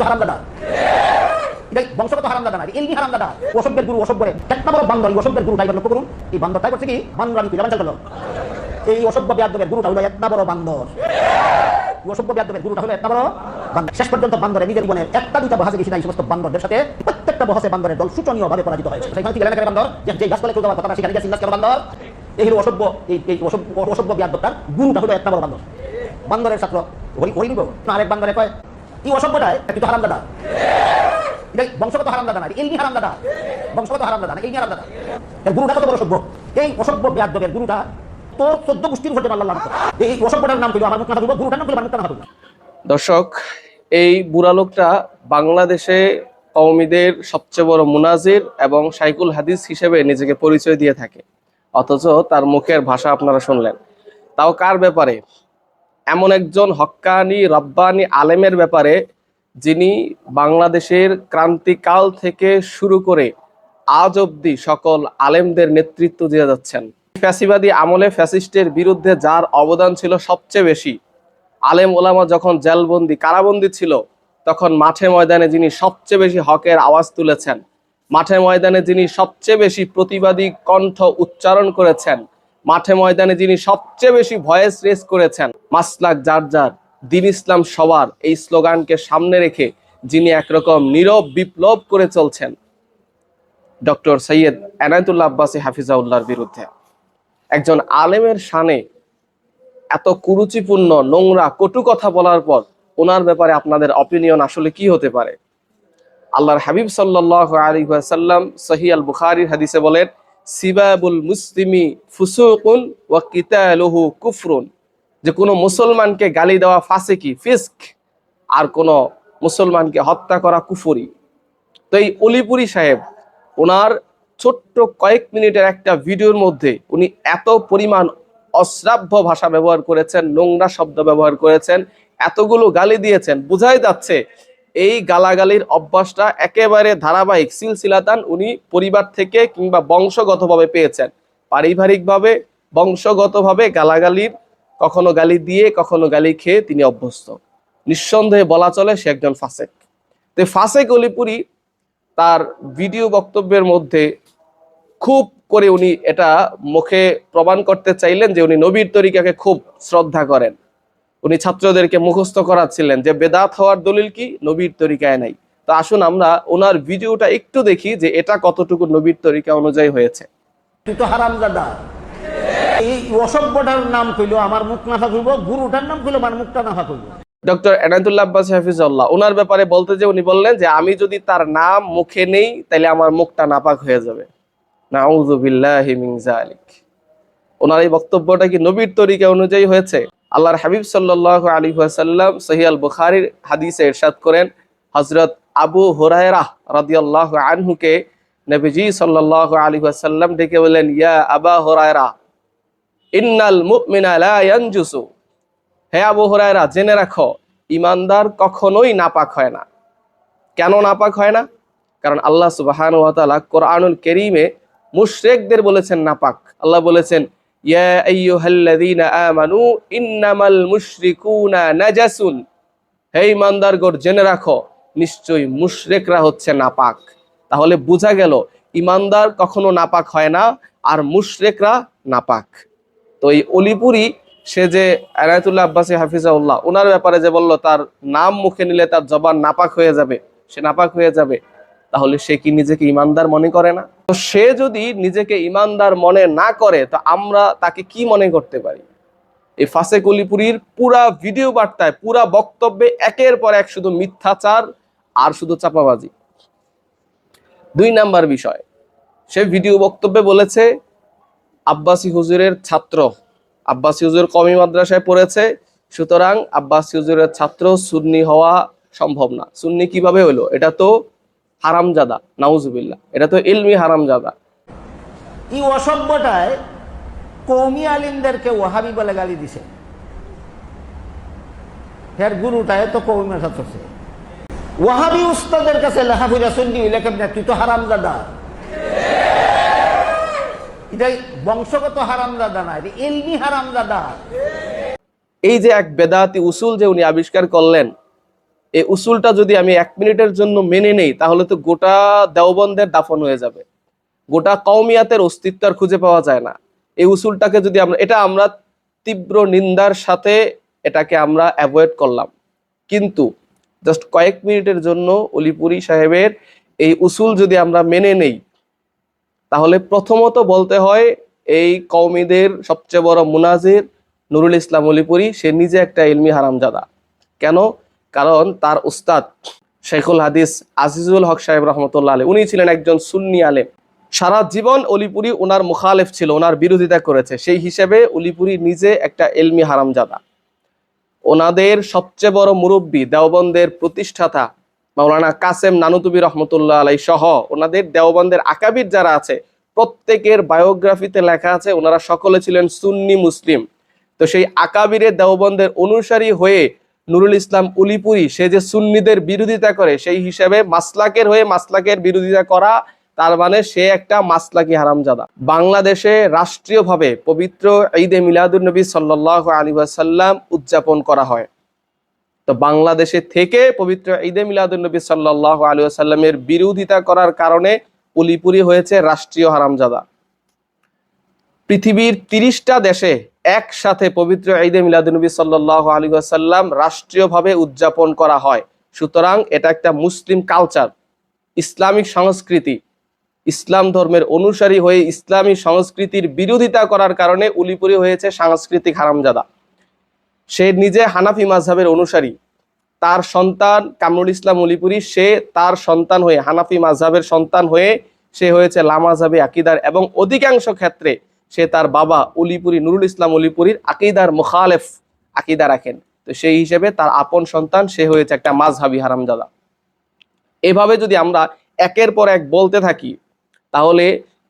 তুই তো হারাম দাদা এটাই বংশগত হারাম দাদা না এলমি হারাম দাদা অসভ্যের গুরু, অসভ্যের একটা বড় বান্দর, অসভ্যের গুরু তাই লক্ষ্য করুন। এই বান্দর তাই করছে কি? বান্দর আমি তুই করল এই অসভ্য বিয়াদবের গুরুটা হলো একটা বড় বান্দর। অসভ্য বিয়াদবের গুরুটা হলো একটা বড় বান্দর। শেষ পর্যন্ত বান্দরে নিজের জীবনের একটা দুইটা বহাসে বেশি নাই সমস্ত বান্দরদের সাথে প্রত্যেকটা বহাসে বান্দরের দল শোচনীয় ভাবে পরাজিত হয়েছে। সেখানে গেলেন বান্দর? যে গাছপালা কেউ কথা সেখানে গেছে ইন্দাস কেন বান্দর। এই হলো অসভ্য, এই অসভ্য অসভ্য বিয়াদবটার গুরুটা হলো একটা বড় বান্দর। বান্দরের ছাত্র ওই নিব আরেক বান্দরে কয়? এই অসভ্যটায় কিন্তু হারাম দাদা বংশগত হারাম দাদা না এলমি হারাম দাদা বংশগত হারাম দাদা না এলমি হারাম দাদা গুরুটা কত বড় এই অসভ্য গুরুটা তোর চোদ্দ গোষ্ঠীর এই অসভ্যটার নাম আমার মুখ না মুখ না দর্শক, এই বুড়া লোকটা বাংলাদেশে কওমিদের সবচেয়ে বড় মুনাজির এবং সাইকুল হাদিস হিসেবে নিজেকে পরিচয় দিয়ে থাকে। অথচ তার মুখের ভাষা আপনারা শুনলেন। তাও কার ব্যাপারে? এমন একজন হক্কানি, রব্বানি আলেমের ব্যাপারে যিনি বাংলাদেশের ক্রান্তিকাল থেকে শুরু করে আজ অবধি সকল আলেমদের নেতৃত্ব দিয়ে যাচ্ছেন। ফ্যাসিবাদী আমলে ফ্যাসিস্টের বিরুদ্ধে যার অবদান ছিল সবচেয়ে বেশি, আলেম ওলামা যখন জেলবন্দি, কারাবন্দি ছিল, তখন মাঠে ময়দানে যিনি সবচেয়ে বেশি হকের আওয়াজ তুলেছেন, মাঠে ময়দানে যিনি সবচেয়ে বেশি প্রতিবাদী কণ্ঠ উচ্চারণ করেছেন মাঠে ময়দানে যিনি সবচেয়ে বেশি ভয়েস রেস করেছেন, মাসলাক যার যার, দিন ইসলাম সবার, এই স্লোগানকে সামনে রেখে যিনি একরকম নীরব বিপ্লব করে চলছেন, ডক্টর সৈয়দ এনায়তুল্লাহ আব্বাসী হাফিজাউল্লাহর বিরুদ্ধে। একজন আলেমের শানে এত কুরুচিপূর্ণ, নোংরা, কটু কথা বলার পর ওনার ব্যাপারে আপনাদের অপিনিয়ন আসলে কি হতে পারে? আল্লাহর হাবিব সাল্লাহ আলী সাল্লাম সহি আল বুখারির হাদিসে বলেন সিবাবুল মুসলিমি ফুসুকুন ওয়া কিতালুহু কুফরুন। যে কোনো মুসলমানকে গালি দেওয়া ফাসিকি, ফিস্ক, আর কোনো মুসলমানকে হত্যা করা কুফরি। তো এই অলিপুরি সাহেব, ওনার ছোট্ট কয়েক মিনিটের একটা ভিডিওর মধ্যে উনি এত পরিমাণ অশ্রাব্য ভাষা ব্যবহার করেছেন, নোংরা শব্দ ব্যবহার করেছেন, এতগুলো গালি দিয়েছেন, বোঝাই যাচ্ছে এই গালাগালির অভ্যাসটা একেবারে ধারাবাহিক সিলসিলাতান উনি পরিবার থেকে কিংবা বংশগতভাবে পেয়েছেন। পারিবারিকভাবে, বংশগতভাবে গালাগালির কখনো গালি দিয়ে, কখনো গালি খেয়ে তিনি অভ্যস্ত। নিঃসন্দেহে বলা চলে সে একজন ফাসেক। তো ফাসেক অলিপুরি তার ভিডিও বক্তব্যের মধ্যে খুব করে উনি এটা মুখে প্রমাণ করতে চাইলেন যে উনি নবীর তরিকাকে খুব শ্রদ্ধা করেন। উনি ছাত্রদেরকে মুখস্থ করাচ্ছিলেন যে বেদাত হওয়ার দলিল কি? নবীর তরিকায় নাই। তো আসুন আমরা ওনার ভিডিওটা একটু দেখি যে এটা কতটুকু নবীর তরিকা অনুযায়ী হয়েছে। তুই তো হারাম এই অসভ্যটার নাম কইলো আমার মুখ না থাকব গুরুটার নাম কইলো আমার মুখটা না থাকব ডক্টর এনায়তুল্লাহ আব্বাস হাফিজুল্লাহ ওনার ব্যাপারে বলতে যে উনি বললেন যে আমি যদি তার নাম মুখে নেই তাহলে আমার মুখটা নাপাক হয়ে যাবে। নাউযুবিল্লাহি যালিক। ওনার এই বক্তব্যটা কি নবীর তরিকা অনুযায়ী হয়েছে? আল্লাহর হাবিব সাল্লাল্লাহু আলী ওয়াসাল্লাম সহিয়াল আল বুখারীর হাদিসে ইরশাদ করেন হজরত আবু হুরায়রা রাদিয়াল্লাহু আনহুকে নবীজি সাল্লাল্লাহু আলাইহি ওয়াসাল্লাম ডেকে বললেন, ইয়া আবা হুরায়রা, ইন্নাল মুমিনা লা ইয়ানজুসু। হে আবু হুরায়রা, জেনে রাখো ইমানদার কখনোই নাপাক হয় না। কেন নাপাক হয় না? কারণ আল্লাহ সুবাহান ওয়া তাআলা কোরআনুল কারীমে মুশরিকদের বলেছেন নাপাক। আল্লাহ বলেছেন ইয়া আইয়ুহাল্লাযীনা আমানু ইন্নামাল মুশরিকুনা নাজাসুন। হে ইমানদারগণ, জেনে রাখো, নিশ্চয়ই মুশরিকরা হচ্ছে নাপাক। তাহলে বোঝা গেল, ইমানদার কখনো নাপাক হয় না, আর মুশরিকরা নাপাক। তো এই অলিপুরি, সে যে এনায়তুল্লাহ আব্বাসী হাফিজাউল্লাহ ওনার ব্যাপারে যে বলল, তার নাম মুখে নিলে তার জবান নাপাক হয়ে যাবে, সে নাপাক হয়ে যাবে। তাহলে সে কি নিজেকে ইমানদার মনে করে না? তো সে যদি নিজেকে ইমানদার মনে না করে, তো আমরা তাকে কি মনে করতে পারি? এই ফাসে কলিপুরির পুরা ভিডিও বার্তায়, পুরা বক্তব্যে একের পর এক শুধু মিথ্যাচার আর শুধু চাপাবাজি। দুই নাম্বার বিষয়, সে ভিডিও বক্তব্যে বলেছে, আব্বাসি হুজুরের ছাত্র, আব্বাসি হুজুর কমি মাদ্রাসায় পড়েছে, সুতরাং আব্বাসি হুজুরের ছাত্র সুন্নি হওয়া সম্ভব না। সুন্নি কীভাবে হলো? এটা তো হারামজাদা নাউজুবিল্লাহ। এটা তো ইলমি হারামজাদা। এই অসভ্যটায় কৌমি আলিমদেরকে ওহাবি বলে গালি দিছে। এর গুরুটায় তো কৌমি চলছে ওয়াহাবি উস্তাদের কাছে লেখা বুঝা শুনলি লেখেন না তুই তো হারাম দাদা এটাই বংশগত হারাম দাদা না এটা এলমি হারাম দাদা এই যে এক বেদাতি উসুল যে উনি আবিষ্কার করলেন এই উসুলটা যদি আমি এক মিনিটের জন্য মেনে নেই, তাহলে তো গোটা দেওবন্দের দাফন হয়ে যাবে। গোটা কওমিয়াতের অস্তিত্ব আর খুঁজে পাওয়া যায় না। এই উসুলটাকে যদি আমরা, এটা আমরা তীব্র নিন্দার সাথে এটাকে আমরা অ্যাভয়েড করলাম। কিন্তু জাস্ট কয়েক মিনিটের জন্য অলিপুরি সাহেবের এই উসুল যদি আমরা মেনে নেই, তাহলে প্রথমত বলতে হয় এই কওমিদের সবচেয়ে বড় মুনাজির নুরুল ইসলাম অলিপুরি, সে নিজে একটা ইলমি হারামজাদা। কেন? কারণ তার উস্তাদ শেখুল হাদিস আজিজুল হক সাহেব রহমতুল্লাহ আলী, উনি ছিলেন একজন সুন্নি আলেম। সারা জীবন অলিপুরি ওনার মুখালেফ ছিল ওনার বিরোধিতা করেছে। সেই হিসেবে অলিপুরি নিজে একটা এলমি হারামজাদা। ওনাদের সবচেয়ে বড় মুরব্বী, দেওবন্দের প্রতিষ্ঠাতা মাওলানা কাসেম নানুতুবি রহমতুল্লাহ আলাই সহ ওনাদের দেওবন্দের আকাবির যারা আছে, প্রত্যেকের বায়োগ্রাফিতে লেখা আছে, ওনারা সকলে ছিলেন সুন্নি মুসলিম। তো সেই আকাবিরের দেওবন্দের অনুসারী হয়ে নুরুল ইসলাম উলিপুরি, সে যে সুন্নিদের বিরোধিতা করে, সেই হিসেবে মাসলাকের হয়ে মাসলাকের বিরোধিতা করা, তার মানে সে একটা মাসলাকি হারামজাদা। বাংলাদেশে রাষ্ট্রীয়ভাবে পবিত্র ঈদে মিলাদুল নবী সাল্লাহ আলী উদযাপন করা হয়। তো বাংলাদেশে থেকে পবিত্র ঈদে মিলাদুল নবী সাল্লাহ আলী সাল্লামের বিরোধিতা করার কারণে উলিপুরি হয়েছে রাষ্ট্রীয় হারামজাদা। পৃথিবীর তিরিশটা দেশে একসাথে পবিত্র ঈদে মিলাদুনবী সাল্লাহ আলী আসাল্লাম রাষ্ট্রীয়ভাবে উদযাপন করা হয়। সুতরাং এটা একটা মুসলিম কালচার, ইসলামিক সংস্কৃতি। ইসলাম ধর্মের অনুসারী হয়ে ইসলামী সংস্কৃতির বিরোধিতা করার কারণে উলিপুরি হয়েছে সাংস্কৃতিক হারামজাদা। সে নিজে হানাফি মাঝহাবের অনুসারী। তার সন্তান কামরুল ইসলাম উলিপুরি, সে তার সন্তান হয়ে, হানাফি মাঝহাবের সন্তান হয়ে সে হয়েছে লামাজাবে আকিদার এবং অধিকাংশ ক্ষেত্রে সে তার বাবা উলিপুরি নুরুল ইসলাম উলিপুরির আকিদার মুখালেফ আকিদা রাখেন। তো সেই হিসেবে তার আপন সন্তান, সে হয়েছে একটা মাঝহাবি হারামজাদা। এভাবে যদি আমরা একের পর এক বলতে থাকি, তাহলে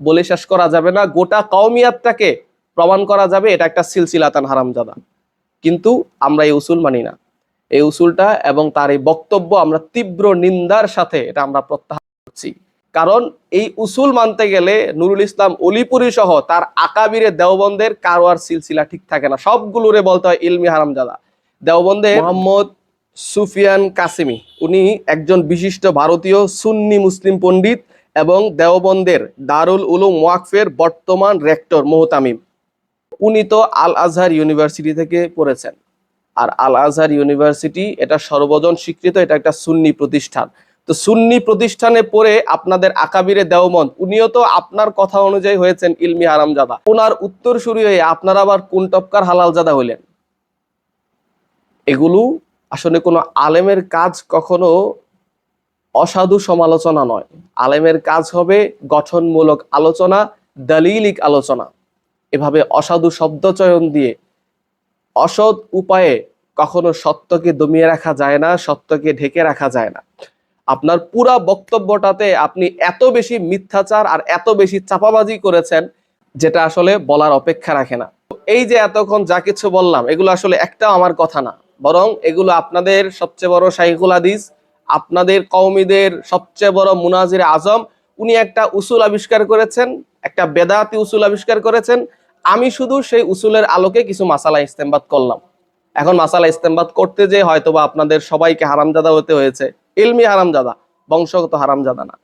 বলে শেষ করা যাবে না, গোটা কওমিয়াতটাকে প্রমাণ করা যাবে, এটা একটা সিলসিলাতান হারামজাদা। কিন্তু আমরা এই উসুল মানি না। এই উসুলটা এবং তার এই বক্তব্য আমরা তীব্র নিন্দার সাথে এটা আমরা প্রত্যাহার করছি। কারণ এই উসুল মানতে গেলে নুরুল ইসলাম অলিপুরি সহ তার আকাবিরে দেওবন্দের কারও আর সিলসিলা ঠিক থাকে না। সবগুলোরে বলতে হয় ইলমি হারামজাদা। দেওবন্দে মোহাম্মদ সুফিয়ান কাসিমি, উনি একজন বিশিষ্ট ভারতীয় সুন্নি মুসলিম পণ্ডিত এবং দেওবন্দের দারুল উলুম ওয়াকফের বর্তমান রেক্টর মোহতামিম। উনি তো আল আজহার ইউনিভার্সিটি থেকে পড়েছেন। আর আল আজহার ইউনিভার্সিটি এটা সর্বজন স্বীকৃত, এটা একটা সুন্নি প্রতিষ্ঠান। তো সুন্নি প্রতিষ্ঠানে পড়ে আপনাদের আকাবিরে দেওমন। উনিও তো আপনার কথা অনুযায়ী হয়েছেন, ইলমি হারামজাদা। ওনার উত্তর শুরু হয়ে আপনারা আবার কোন টপকার হালালজাদা হইলেন? এগুলো আসলে কোনো আলেমের কাজ কখনো অসাধু সমালোচনা নয়। আলেমের কাজ হবে গঠনমূলক আলোচনা, দলিলিক আলোচনা। এভাবে অসাধু শব্দচয়ন দিয়ে অসৎ উপায়ে কখনো সত্যকে দমিয়ে রাখা যায় না, সত্যকে ঢেকে রাখা যায় না। আপনার পুরা বক্তব্যটাতে আপনি এত বেশি মিথ্যাচার আর এত বেশি চাপাবাজি করেছেন, যেটা আসলে বলার অপেক্ষা রাখে না। এই যে এতক্ষণ যা কিছু বললাম, এগুলো আসলে একটাও আমার কথা না। বরং এগুলো আপনাদের সবচেয়ে বড় শাইখুল হাদিস, আপনাদের কওমিদের সবচেয়ে বড় মুনাজির আজম, উনি একটা উসুল আবিষ্কার করেছেন, একটা বেদাতি উসুল আবিষ্কার করেছেন। আমি শুধু সেই উসুলের আলোকে কিছু মাসালা ইস্তেমবাদ করলাম। এখন মাসালা ইস্তেমবাদ করতে যে হয়তোবা আপনাদের সবাইকে হারামজাদা হতে হয়েছে। ইলমি হারামজাদা, বংশগত হারামজাদা না।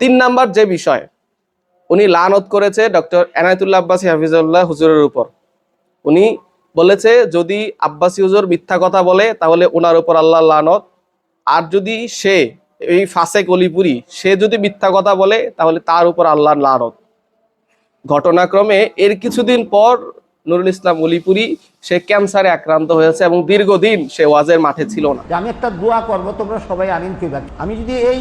তিন নাম্বার যে বিষয়, উনি লানত করেছে ডক্টর এনায়তুল্লাহ আব্বাসী হাফিজুল্লাহ হুজুরের উপর। উনি বলেছে, যদি আব্বাসী হুজুর মিথ্যা কথা বলে, তাহলে ওনার উপর আল্লাহ লানত। আর যদি সে, এই ফাসেক কলিপুরি, সে যদি মিথ্যা কথা বলে, তাহলে তার উপর আল্লাহর লানত। ঘটনাক্রমে এর কিছুদিন পর নুরুল ইসলাম অলিপুরি সে ক্যান্সারে আক্রান্ত হয়েছে এবং দীর্ঘদিন সে ওয়াজের মাঠে ছিল না। যে আমি একটা দোয়া করব তোমরা সবাই আমিন কইবা আমি যদি এই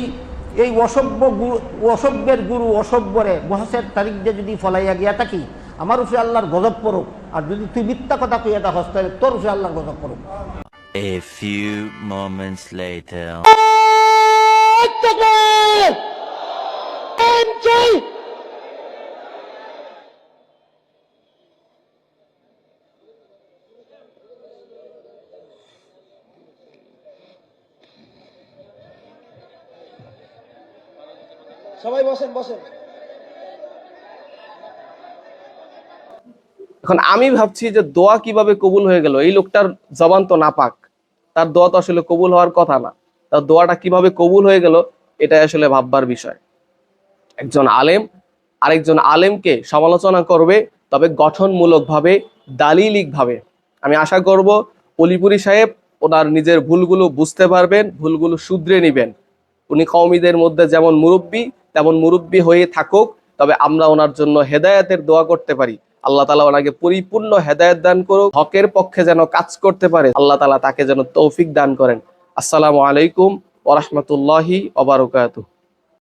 এই অসভ্য গুরু অসভ্যের গুরু অসভ্যরে মহাসের তারিখ দিয়ে যদি ফলাইয়া গিয়া থাকি আমার উপরে আল্লাহর গজব পড়ুক। আর যদি তুই মিথ্যা কথা কইয়া থাকস তাহলে তোর উপরে আল্লাহর গজব পড়ুক। A few moments later. বসেন বসেন। এখন আমি ভাবছি যে দোয়া কীভাবে কবুল হয়ে গেল? এই লোকটার জবান তো নাপাক। তার দোয়া তো আসলে কবুল হওয়ার কথা না। তার দোয়াটা কীভাবে কবুল হয়ে গেল, এটাই আসলে ভাববার বিষয়। একজন আলেম আরেকজন আলেমকে সমালোচনা করবে, তবে গঠনমূলকভাবে, দালিলিকভাবে। আমি আশা করব অলিপুরি সাহেব ওনার নিজের ভুলগুলো বুঝতে পারবেন, ভুলগুলো শুধরে নেবেন। উনি কওমিদের মধ্যে যেমন মুরব্বী তেমন মুরব্বী হয়ে থাকুক, তবে আমরা ওনার জন্য হেদায়াতের দোয়া করতে পারি। আল্লাহ তালা ওনাকে পরিপূর্ণ হেদায়ত দান করুক, হকের পক্ষে যেন কাজ করতে পারে। আল্লাহ তালা তাকে যেন তৌফিক দান করেন। আসসালামু আলাইকুম ওরহমতুল্লাহি ওবারকাতুহ